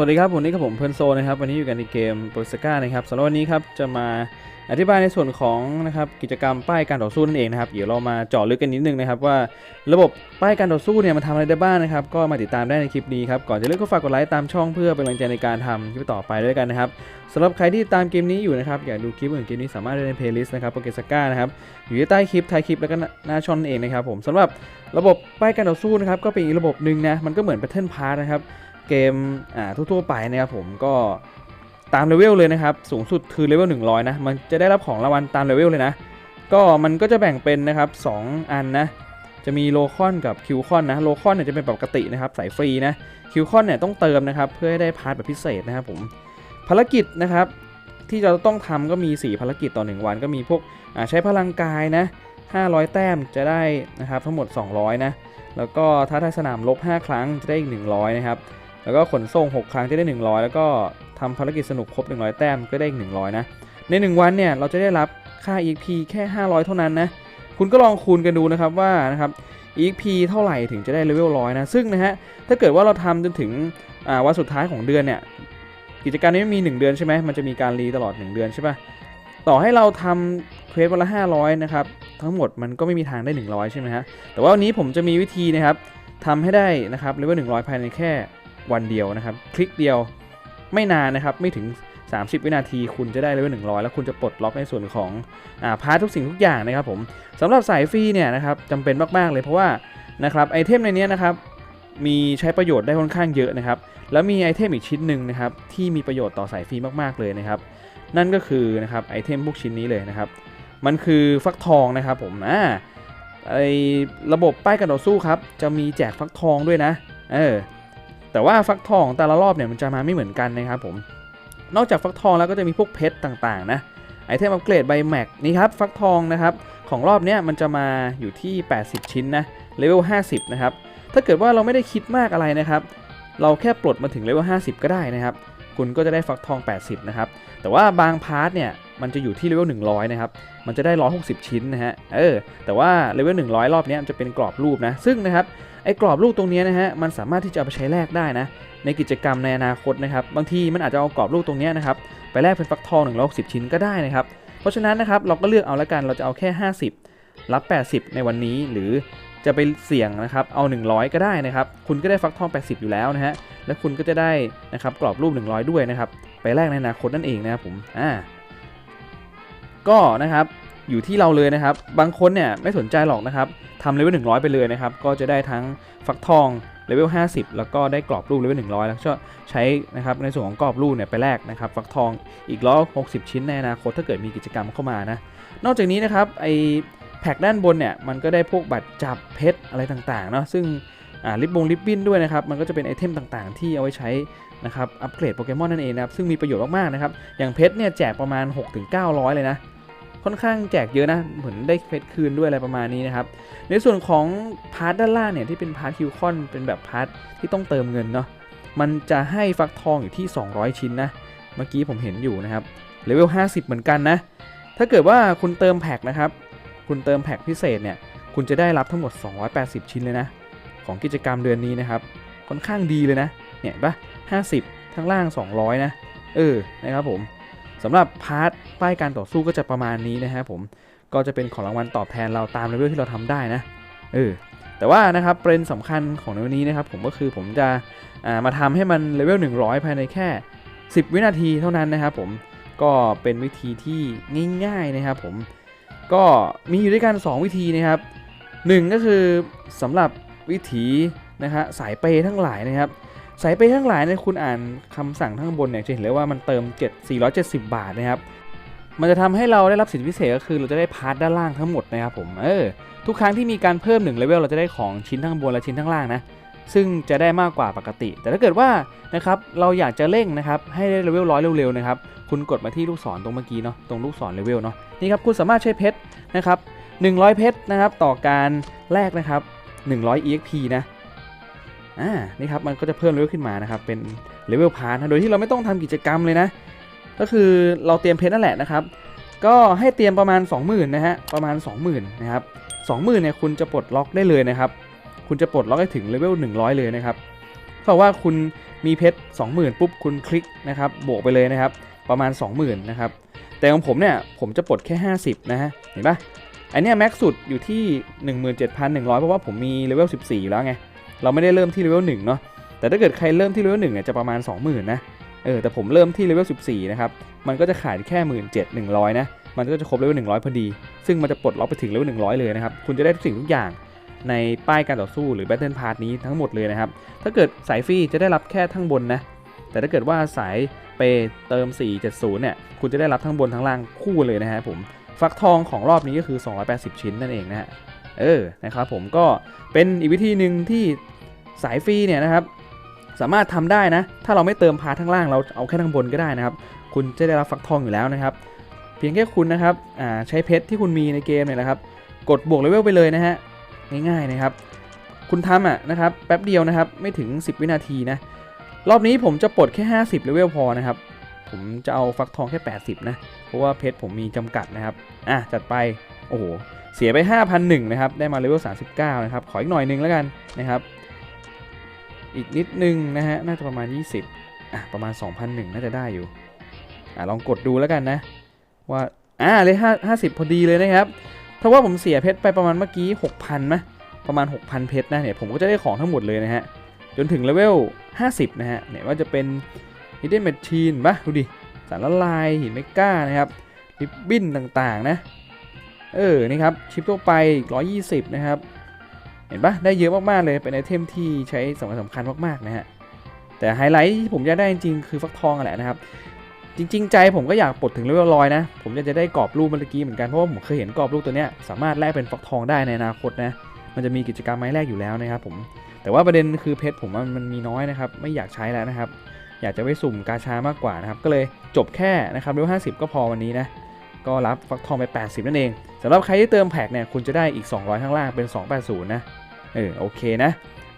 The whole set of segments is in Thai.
วัสดีครับผมนี่ครับผมเพื่นโซนะครับวันนี้อยู่กันในเกมโปรสก้านะครับสำหรับวันนี้ครับจะมาอธิบายในส่วนของนะครับกิจกรรมป้ายการต่อสู้นั่นเองนะครับเดี๋ยวเรามาเจาะลึกกันนิดนึงนะครับว่าระบบป้ายการต่อสู้เนี่ยมันทำอะไรได้บ้างนะครับก็มาติดตามได้ในคลิปนี้ครับก่อนจะเริ่มก็ฝากกดไลค์ตามช่องเพื่อเป็นกำลังใจในการทำคลิปต่อไปด้วยกันนะครับสำหรับใครที่ตามเกมนี้อยู่นะครับอยากดูคลิปอื่นเกมนี้สามารถดูในเพลย์ลิสต์นะครับโปรเกสก้านะครับอยู่ใต้คลิปท้ายคลิปแล้วก็หน้าช่องนั่นเองนะครับผมสำหรับระบบป้ายการต่อสู้นะครับก็เป็นอีกระบบหนึ่งนะมันก็เหมือน Battle Pass นะครับ เกมอ่าทั่วๆไปนะครับผมก็ตามเลเวลเลยนะครับ สูงสุดคือเลเวล100 นะ มันจะได้รับของรางวัลตามเลเวลเลยนะ ก็มันก็จะแบ่งเป็นนะครับสองอันนะ จะมีโลคอนกับคิวคอนนะโลคอนเนี่ยจะเป็นปกตินะครับสายฟรีนะคิวคอนเนี่ยต้องเติมนะครับเพื่อให้ได้พาร์ทแบบพิเศษนะครับผมภารกิจนะครับที่เราต้องทำก็มี 4 ภารกิจต่อ 1 วัน ก็มีพวกใช้พลังกายนะ 500 แต้มจะได้นะครับทั้งหมด 200 นะ แล้วก็ท้าทายสนามลบ 5 ครั้งจะได้อีก 100 นะครับ แล้วก็ขนส่ง 6 ครั้งจะได้ 100 แล้วก็ทำภารกิจสนุกครบ 100 แต้มก็ได้อีก100 นะ ใน 1 วันเนี่ยเราจะได้รับค่า EXP แค่ 500 เท่านั้นนะ คุณก็ลองคูณกันดูนะครับว่านะครับ EXP เท่าไหร่ถึงจะได้เลเวลร้อยนะ ซึ่งนะฮะ ถ้าเกิดว่าเราทำจนถึงวันสุดท้ายของเดือนเนี่ย กิจการนี้ไม่มี 1 เดือนใช่ไหมมันจะมีการรีตลอด 1 เดือนใช่ปะต่อให้เราทำเควสวันละ 500 นะครับ ทั้งหมดมันก็ไม่มีทางได้ 100 ใช่ไหมฮะ แต่ว่าวันนี้ผมจะมีวิธีนะครับทำให้ได้นะครับเลเวล100 ภายในแค่ วันเดียวนะครับ คลิกเดียวไม่นานนะครับ ไม่ถึง 30 วินาที คุณจะได้เลเวล100 แล้วคุณจะปลดล็อกในส่วนของอ่าพาร์ททุกสิ่งทุกอย่างนะครับผมสำหรับสายฟรีเนี่ยนะครับจำเป็นมากๆเลยเพราะว่านะครับไอเทมในนี้นะครับมีใช้ประโยชน์ได้ค่อนข้างเยอะนะครับ แล้วมีไอเทมอีกชิ้นหนึ่งนะครับที่มีประโยชน์ต่อสายฟรีมากๆเลยนะครับ นั่นก็คือนะครับไอเทมพวกชิ้นนี้เลยนะครับ มันคือฟักทองนะครับผมอ่าไอระบบป้ายการต่อสู้ครับจะมีแจกฟักทองด้วยนะ เออ แต่ว่าฟักทองแต่ละรอบเนี่ยมันจะมาไม่เหมือนกันนะครับผม นอกจากฟักทองแล้วก็จะมีพวกเพชรต่างๆนะไอเทมอัปเกรดใบแม็กนี่ครับฟักทองนะครับของรอบนี้มันจะมาอยู่ที่ 80 ชิ้นนะเลเวล 50 นะครับ ถ้าเกิดว่าเราไม่ได้คิดมากอะไรนะครับ เราแค่ปลดมาถึงเลเวล 50 ก็ได้นะครับ คุณก็จะได้ฟักทอง 80 นะครับ แต่ว่าบางพาร์ทเนี่ย มันจะอยู่ที่เลเวล100 นะครับ มันจะได้ 160 ชิ้นนะฮะ เออ แต่ว่าเลเวล100 รอบนี้มันจะเป็นกรอบรูปนะ ซึ่งนะครับ ไอ้กรอบรูปตรงนี้นะฮะ มันสามารถที่จะเอาไปใช้แลกได้นะ ในกิจกรรมในอนาคตนะครับ บางทีมันอาจจะเอากรอบรูปตรงนี้นะครับ ไปแลกเป็นฟักทอง 160 ชิ้นก็ได้นะครับ เพราะฉะนั้นนะครับ เราก็เลือกเอาละกัน เราจะเอาแค่ 50 รับ 80 ในวันนี้ หรือ จะไปเสี่ยงนะครับเอา 100 ก็ได้นะครับ คุณก็ได้ฟักทอง 80 อยู่แล้วนะฮะแล้วคุณก็จะได้นะครับกรอบรูป 100 ด้วยนะครับไปแลกในอนาคตนั่นเองนะครับผมอ่าก็นะครับอยู่ที่เราเลยนะครับ บางคนเนี่ยไม่สนใจหรอกนะครับทำเลเวล100 ไปเลยนะครับ ก็จะได้ทั้งฟักทองเลเวล50 แล้วก็ได้กรอบรูปเลเวล100 แล้วก็ใช้นะครับในส่วนของกรอบรูปเนี่ยไปแลกนะครับ ฟักทองอีก160ชิ้นในอนาคตถ้าเกิดมีกิจกรรมเข้ามานะ นอกจากนี้นะครับไอ แพ็กด้านบนเนี่ยมันก็ได้พวกบัตรจับเพชรอะไรต่างๆเนาะซึ่งลิบบงลิบบิ้นด้วยนะครับ มันก็จะเป็นไอเทมต่างๆ ที่เอาไว้ใช้นะครับอัปเกรดโปเกมอนนั่นเองนะครับ ซึ่งมีประโยชน์มากๆนะครับ อย่างเพชรเนี่ยแจกประมาณ 6-900 เลยนะ ค่อนข้างแจกเยอะนะ เหมือนได้เพชรคืนด้วยอะไรประมาณนี้นะครับ ในส่วนของพาร์ทด้านล่างเนี่ยที่เป็นพาร์ทคิวคอนเป็นแบบพาร์ทที่ต้องเติมเงินเนาะ มันจะให้ฟักทองอยู่ที่ 200 ชิ้นนะ เมื่อกี้ผมเห็นอยู่นะครับ เลเวล 50 เหมือนกันนะ ถ้าเกิดว่าคุณเติมแพ็คนะครับ คุณเติมแพ็คพิเศษเนี่ย คุณจะได้รับทั้งหมด 280 ชิ้นเลยนะ ของกิจกรรมเดือนนี้นะครับ ค่อนข้างดีเลยนะ เนี่ยปะ50 ทั้งล่าง 200 นะ เออ นะครับผมสำหรับพาร์ทป้ายการต่อสู้ก็จะประมาณนี้นะครับผม ก็จะเป็นของรางวัลตอบแทนเราตามเลเวลที่เราทำได้นะ เออ แต่ว่านะครับประเด็นสำคัญของในวันนี้นะครับผมก็คือผมจะามาทำให้มันเลเวล100 ภายในแค่ 10 วินาทีเท่านั้นนะครับผม ก็เป็นวิธีที่ง่าย ๆนะครับผม ก็มีอยู่ด้วยกัน 2 วิธีนะครับหนึ่งก็คือสำหรับวิธีนะฮะสายเปย์ทั้งหลายนะครับ สายเปย์ทั้งหลายเนี่ยคุณอ่านคำสั่งข้างบนเนี่ยจะเห็นเลยว่ามันเติม 7 470 บาทนะครับ มันจะทำให้เราได้รับสิทธิพิเศษก็คือเราจะได้พาร์ทด้านล่างทั้งหมดนะครับผมเออทุกครั้งที่มีการเพิ่ม1เลเวลเราจะได้ของชิ้นข้างบนและชิ้นข้างล่างนะ ซึ่งจะได้มากกว่าปกติ แต่ถ้าเกิดว่านะครับเราอยากจะเร่งนะครับให้ได้เลเวลร้อยเร็วๆนะครับคุณกดมาที่ลูกศรตรงเมื่อกี้เนาะตรงลูกศรเลเวลเนาะนี่ครับคุณสามารถใช้เพชรนะครับ100 เพชรนะครับต่อการแลกนะครับ 100 EXP นะอ่านี่ครับมันก็จะเพิ่มเลเวลขึ้นมานะครับเป็นเลเวลพาร์ทนะโดยที่เราไม่ต้องทำกิจกรรมเลยนะ ก็คือเราเตรียมเพชรนั่นแหละนะครับ ก็ให้เตรียมประมาณ 20,000นะฮะประมาณ 20,000นะครับ20,000เนี่ยคุณจะปลดล็อกได้เลยนะครับ คุณจะปลดล็อกให้ถึงเลเวล100 เลยนะครับเพราว่าคุณมีเพชร20,000 ปุ๊บคุณคลิกนะครับบวกไปเลยนะครับ ประมาณ 20,000นะครับแต่ของผมเนี่ยผมจะปลดแค่ 50 นะฮะเห็นปะอันเนี้ยแม็กสุดอยู่ที่ 17,100 เพราะว่าผมมีเลเวล14 อยู่แล้วไง เราไม่ได้เริ่มที่เลเวล1เนาะแต่ถ้าเกิดใครเริ่มที่เลเวล1เนี่ยจะประมาณ 20,000นะเออแต่ผมเริ่มที่เลเวล14 นะครับ มันก็จะขาดแค่17,100 นะ มันก็จะครบเลเวล100 พอดี ซึ่งมันจะปลดล็อกไปถึงเลเวล100 เลยนะครับ คุณจะได้ทุกสิ่งทุกอย่าง ในป้ายการต่อสู้หรือ Battle Pass นี้ทั้งหมดเลยนะครับ ถ้าเกิดสายฟรีจะได้รับแค่ทั้งบนนะ แต่ถ้าเกิดว่าสายเปเติม 470 เนี่ย คุณจะได้รับทั้งบนทั้งล่างคู่เลยนะฮะผม ฟักทองของรอบนี้ก็คือ 280 ชิ้นนั่นเองนะฮะ เออ นะครับผมก็เป็นอีกวิธีหนึ่งที่สายฟรีเนี่ยนะครับ สามารถทำได้นะ ถ้าเราไม่เติมพาร์ทข้งล่างเราเอาแค่ข้งบนก็ได้นะครับ คุณจะได้รับฟักทองอยู่แล้วนะครับ เพียงแค่คุณนะครับใช้เพชรที่คุณมีในเกมเนี่ยนะครับ กดบวกเลเวลไปเลยนะฮะ ง่ายๆนะครับ คุณทำอะนะครับแป๊บเดียวนะครับไม่ถึง 10 วินาทีนะรอบนี้ผมจะปลดแค่ 50เลเวลพอนะครับผมจะเอาฟักทองแค่ 80 นะ เพราะว่าเพชรผมมีจำกัดนะครับ อะ จัดไป โอ้โห เสียไป 5,001นะครับ ได้มาเลเวล 39 นะครับ ขออีกหน่อยนึงแล้วกันนะครับ อีกนิดนึงนะฮะ น่าจะประมาณ 20 อะ ประมาณ 2,001 น่าจะได้อยู่ อะ ลองกดดูแล้วกันนะ ว่า อ่าเลย5 50 พอดีเลยนะครับ ถ้าว่าผมเสียเพชรไปประมาณเมื่อกี้6,000ไหมประมาณ 6,000 เพชรนะเนี่ยผมก็จะได้ของทั้งหมดเลยนะฮะ จนถึงเลเวล 50 นะฮะเนี่ยว่าจะเป็น Hidden Machine ปะดูดิ สารละลายหินเมก้านะครับริบบิ้นต่างๆนะ เออ นี่ครับ ชิปทั่วไปอีก120 นะครับ เห็นปะได้เยอะมากๆเลย เป็นไอเทมที่ใช้สำคัญสำคัญมากๆนะฮะ แต่ไฮไลท์ที่ผมอยากได้จริงๆคือฟักทองแหละนะครับ จริง ๆ ใจผมก็อยากปลดถึงเลเวลร้อยนะ ผมอยากจะได้กรอบรูปเมื่อกี้เหมือนกัน เพราะว่าผมเคยเห็นกรอบรูปตัวเนี้ยสามารถแลกเป็นฟักทองได้ในอนาคตนะ มันจะมีกิจกรรมไม้แรกอยู่แล้วนะครับผม แต่ว่าประเด็นคือเพชรผมมันมีน้อยนะครับ ไม่อยากใช้แล้วนะครับ อยากจะไปสุ่มกาชามากกว่านะครับ ก็เลยจบแค่นะครับเลเวล50ก็พอวันนี้นะ ก็รับฟักทองไป 80 นั่นเองสำหรับใครที่เติมแพ็กเนี่ยคุณจะได้อีก 200 ข้างล่างเป็น 280 นะ เออโอเคนะ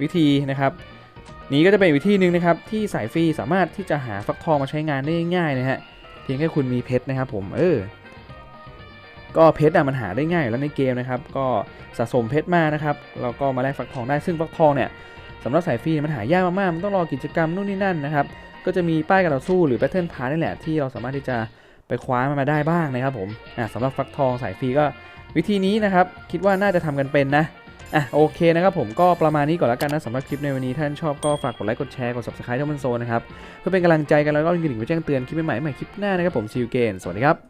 วิธีนะครับ นี้ก็จะเป็นอีกวิธีหนึ่งนะครับที่สายฟรีสามารถที่จะหาฟักทองมาใช้งานได้ง่ายนะฮะเพียงแค่คุณมีเพชรนะครับผมเออก็เพชรอะมันหาได้ง่ายอยู่แล้วในเกมนะครับก็สะสมเพชรมานะครับแล้วก็มาแลกฟักทองได้ซึ่งฟักทองเนี่ยสำหรับสายฟรีมันหายากมากๆมันต้องรอกิจกรรมนู่นนี่นั่นนะครับก็จะมีป้ายการต่อสู้หรือแพทเทิร์นพาร์นี่แหละที่เราสามารถที่จะไปคว้ามันมาได้บ้างนะครับผมอะสำหรับฟักทองสายฟรีก็วิธีนี้นะครับคิดว่าน่าจะทำกันเป็นนะ อะโอเคนะครับผมก็ประมาณนี้ก่อนแล้วกันนะสำหรับคลิปในวันนี้ท่านชอบก็ฝากกดไลค์กดแชร์กด subscribe ท่ามันโซนะครับเพื่อเป็นกำลังใจกันแล้วก็กระดิ่งไว้แจ้งเตือนคลิปใหม่ๆใหม่คลิปหน้านะครับผมซิวเกนสวัสดีครับ